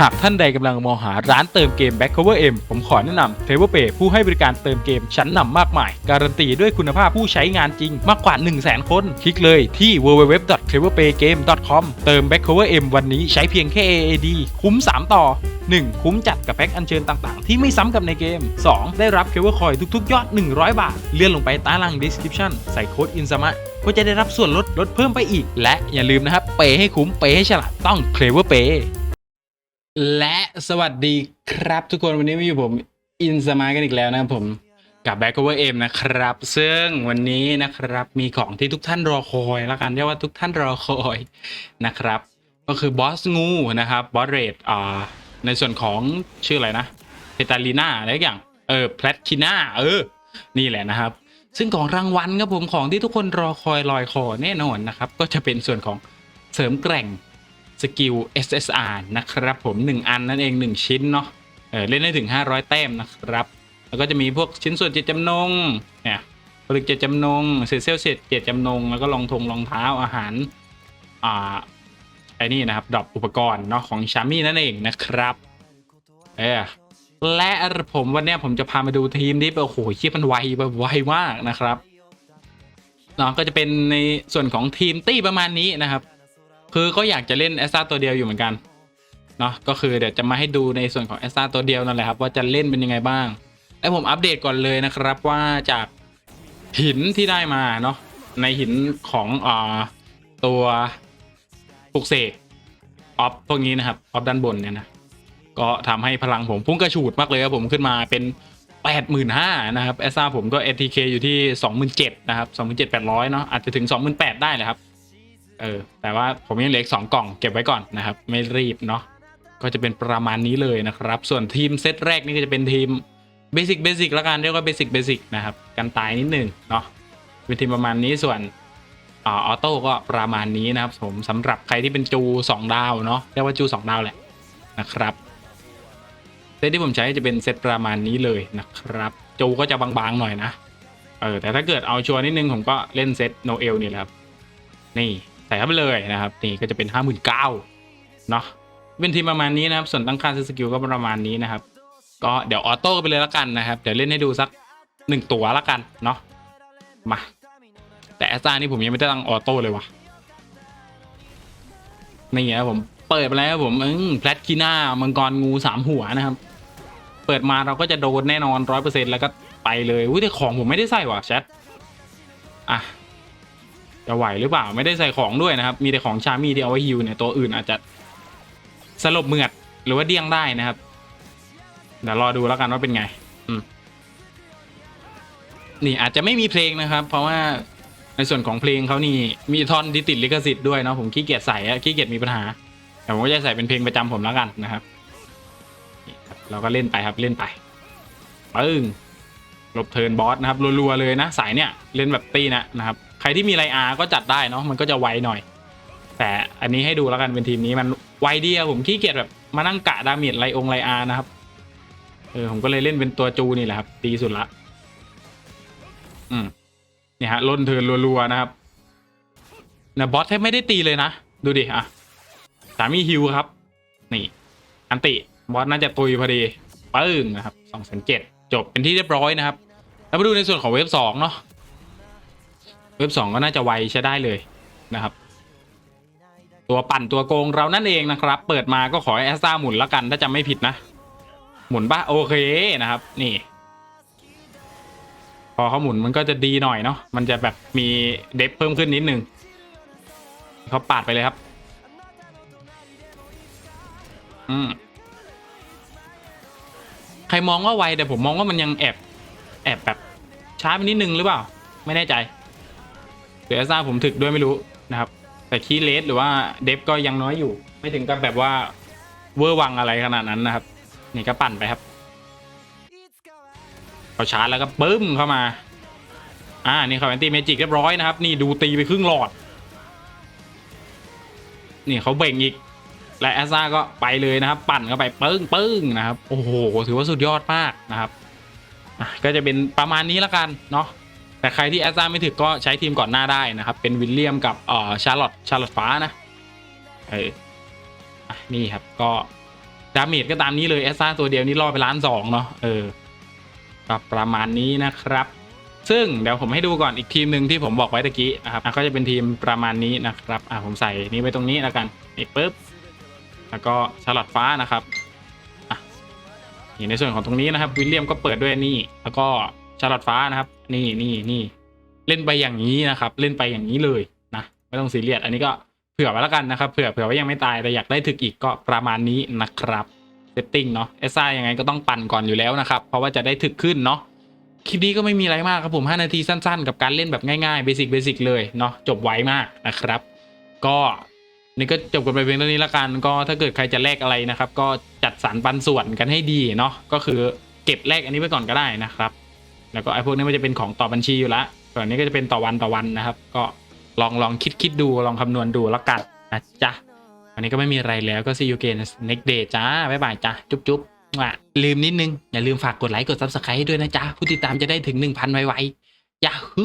หากท่านใดกำลังมองหาร้านเติมเกม Back Cover M ผมขอแนะนำ t r a v e l Pay ผู้ให้บริการเติมเกมชั้นนำมากมาย การันตีด้วยคุณภาพผู้ใช้งานจริงมากกว่า 1 0 0 0 0แคน คลิกเลยที่ www.travelpaygame.com เติม Back Cover M วันนี้ใช้เพียงแค่ AAD คุ้ม 3 ต่อ 1. คุ้มจัดกับแพ็กอัญเชิญต่างๆ ที่ไม่ซ้ำกับในเกม 2. ได้รับเคเบิลคอยทุกๆ ยอด 100 บาท เลื่อนลงไปใต้ล่าง description ใส่โค้ดอินซามะก็จะได้รับส่วนลดลดเพิ่มไปอีก และอย่าลืมนะครับ เปให้คุ้มเปให้ฉลาดต้อง Clever Pay และสวัสดีครับทุกคนวันนี้มาอยู่ผมอินสมากันอีกแล้วนะครับผมกับ Back Cover M นะครับ ซึ่งวันนี้นะครับมีของที่ทุกท่านรอคอยแล้วกันเรียกว่าทุกท่านรอคอยนะครับ ก็คือบอสงูนะครับบอสเรดอ่าในส่วนของชื่ออะไรนะเพตาลีนาอะไรอย่างเออแพลตินาเออ นี่แหละนะครับ ซึ่งของรางวัลครับผมของที่ทุกคนรอคอยลอยคอแน่นอนนะครับ ก็จะเป็นส่วนของเสริมแกร่ง สกิล SSR นะครับผม 1 อันนั่นเอง 1 ชิ้นเนาะเเล่นได้ถึง 500 แต้มนะครับ แล้วก็จะมีพวกชิ้นส่วนเจตจำนงเนี่ยผลึกเจตจำนงเศษเซลล์เศษเจตจำนง แล้วก็รองทงรองเท้าอาหารอ่าไอ้นี่นะครับดรอปอุปกรณ์เนาะของชามี่นั่นเองนะครับเออและผมวันนี้ผมจะพามาดูทีมที่แบโอ้โหเชี่ยมันไวแบบไวมากนะครับเนาะก็จะเป็นในส่วนของทีมตี้ประมาณนี้นะครับ คือก็อยากจะเล่นแอสตาตัวเดียวอยู่เหมือนกันเนาะก็คือเดี๋ยวจะมาให้ดูในส่วนของแอสตาตัวเดียวนั่นแหละครับว่าจะเล่นเป็นยังไงบ้าง และผมอัปเดตก่อนเลยนะครับว่าจากหินที่ได้มาเนาะในหินของอ่าตัวปลุกเสกออฟพวกนี้นะครับออฟด้านบนเนี่ยนะก็ทำให้พลังผมพุ่งกระฉูดมากเลยครับผมขึ้นมาเป็น85,000นะครับแอสซาผมก็ ATK อยู่ที่27,000นะครับ27,800เนาะอาจจะถึง28,000ได้เลยครับ เออ แต่ว่าผมยังเหลืออีกสองกล่องเก็บไว้ก่อนนะครับ ไม่รีบเนาะ ก็จะเป็นประมาณนี้เลยนะครับ ส่วนทีมเซตแรกนี่ก็จะเป็นทีมเบสิกเบสิกละกันเรียกว่าเบสิกเบสิกนะครับ กันตายนิดหนึ่งเนาะ เป็นทีมประมาณนี้ส่วนอออโต้ก็ประมาณนี้นะครับผมสำหรับใครที่เป็นจู 2 ดาวเนาะเรียกว่าจู 2 ดาวแหละนะครับเซตที่ผมใช้จะเป็นเซตประมาณนี้เลยนะครับ จูก็จะบางๆหน่อยนะเออแต่ถ้าเกิดเอาชัวร์นิดนึงผมก็เล่นเซตโนเอลนี่แหละครับ นี่ ใส่เข้าไปเลยนะครับนี่ก็จะเป็นห้าหมื่นเก้าเนาะเป็นทีมประมาณนี้นะครับ ส่วนตั้งค่าซื้อสกิลก็ประมาณนี้นะครับ ก็เดี๋ยวออโต้ไปเลยละกันนะครับเดี๋ยวเล่นให้ดูสักหนึ่งตัวละกันเนาะมาแต่แอสตานี่ผมยังไม่ได้ตั้งออโต้เลยวะนี่ไงครับผมเปิดไปแล้วผมอืมแพลตคีน่ามังกรงูสามหัวนะครับ เปิดมาเราก็จะโดนแน่นอนร้อยเปอร์เซ็นแล้วก็ไปเลยอุ้ยแต่ของผมไม่ได้ใส่ว่ะแชทอะ จะไหวหรือเปล่าไม่ได้ใส่ของด้วยนะครับ มีแต่ของชามี่ที่เอาไว้ฮิวเนี่ยตัวอื่นอาจจะสลบเหมือดหรือว่าเดี้ยงได้นะครับเดี๋ยวรอดูแล้วกันว่าเป็นไง อืมนี่อาจจะไม่มีเพลงนะครับ เพราะว่าในส่วนของเพลงเขานี่มีท่อนที่ติดลิขสิทธิ์ด้วยเนาะผมขี้เกียจใส่อะขี้เกียจมีปัญหาแต่ผมก็จะใส่เป็นเพลงประจำผมแล้วกันนะครับนี่เราก็เล่นไปครับเล่นไปปึ้งลบเทิร์นบอสนะครับรัวๆเลยนะสายเนี่ยเล่นแบบตีนะนะครับ รที่มีไลอาร์ก็จัดได้เนาะมันก็จะไวหน่อย แต่อันนี้ให้ดูแล้วกันเป็นทีมนี้มันไวเดีอะผมขี้เกียจแบบมานั่งกะดาเมจไลองไลอาร์นะครับเออผมก็เลยเล่นเป็นตัวจูนี่แหละครับดีสุดละอืมเนี่ยฮะล่นเทินรัวๆนะครับนะบอสแทบไม่ได้ตีเลยนะ ดูดิอะสามีฮิวครับ นี่ อันติบอสน่าจะตุยพอดีปึ้งนะครับสองแสนเจ็ดจบเป็นที่เรียบร้อยนะครับ แล้วมาดูในส่วนของเว็บสองเนาะ เว็บสองก็น่าจะไวใช้ได้เลยนะครับ ตัวปั่นตัวโกงเรานั่นเองนะครับ เปิดมาก็ขอแอสตาหมุนแล้วกันถ้าจำไม่ผิดนะ หมุนปะโอเคนะครับ นี่ พอเขาหมุนมันก็จะดีหน่อยเนาะมันจะแบบมีเดฟเพิ่มขึ้นนิดนึงเขาปาดไปเลยครับ อืมใครมองว่าไวแต่ผมมองว่ามันยังแอบแอบแบบช้าไปนิดนึงหรือเปล่า ไม่แน่ใจ หรือแอสซาผมถึกด้วยไม่รู้นะครับ แต่คีเลสหรือว่าเดฟก็ยังน้อยอยู่ ไม่ถึงกับแบบว่าเวอร์วังอะไรขนาดนั้นนะครับ นี่ก็ปั่นไปครับเขาชาร์จแล้วก็ปึ้มเข้ามา อ่า นี่เขาแอนตี้เมจิกเรียบร้อยนะครับ นี่ดูตีไปครึ่งหลอด นี่เขาเบ่งอีก และแอสซาก็ไปเลยนะครับ ปั่นเข้าไปปึ้งปึ้งนะครับ โอ้โห ถือว่าสุดยอดมากนะครับก็จะเป็นประมาณนี้แล้วกันเนาะ แต่ใครที่แอสซาไม่ถึกก็ใช้ทีมก่อนหน้าได้นะครับ เป็นวิลเลียมกับเอ่อชาร์ลอตชาร์ลอตฟ้านะเออนี่ครับก็ดาเมจก็ตามนี้เลยเอสซ่าตัวเดียวนี่ล่อไปล้านสองเนาะเออก็ประมาณนี้นะครับ ซึ่งเดี๋ยวผมให้ดูก่อนอีกทีมหนึ่งที่ผมบอกไว้ตะกี้นะครับก็จะเป็นทีมประมาณนี้นะครับอะผมใส่นี้ไว้ตรงนี้แล้วกันนี่ปุ๊บแล้วก็ชาร์ลอตฟ้านะครับอะนี่ในส่วนของตรงนี้นะครับวิลเลียมก็เปิดด้วยนี่แล้วก็ ชาลอตฟ้านะครับ นี่นี่นี่เล่นไปอย่างนี้นะครับ เล่นไปอย่างนี้เลยนะไม่ต้องซีเรียสอันนี้ก็เผื่อไว้แล้วกันนะครับเผื่อเผื่อว่ายังไม่ตายแต่อยากได้ถึกอีกก็ประมาณนี้นะครับเซตติ้งเนาะเอซ่ายังไงก็ต้องปั่นก่อนอยู่แล้วนะครับ เพราะว่าจะได้ถึกขึ้นเนาะคลิปนี้ก็ไม่มีอะไรมากครับผม 5 นาทีสั้นๆ กับการเล่นแบบง่ายๆเบสิกเบสิกเลยเนาะจบไวมากนะครับ ก็นี่ก็จบกันไปเพียงเท่านี้ละกัน ก็ถ้าเกิดใครจะแลกอะไรนะครับ ก็จัดสรรปันส่วนกันให้ดีเนาะก็คือเก็บแลกอันนี้ไปก่อนก็ได้นะครับ แล้วก็ไอ้พวกนี้มันจะเป็นของต่อบัญชีอยู่ละส่วนนี้ก็จะเป็นต่อวันต่อวันนะครับ ก็ลองลองคิดคิดดูลองคำนวณดูแล้วกันนะจ๊ะวันนี้ก็ไม่มีอะไรแล้วก็ see you again next day จ้าบ๊ายบายจ้าจุ๊บจุ๊บว่ะลืมนิดนึง อย่าลืมฝากกดไลค์กดซับสไคร b e ด้วยนะจ๊ะ ผู้ติดตามจะได้ถึง 1,000 ไวๆยาฮู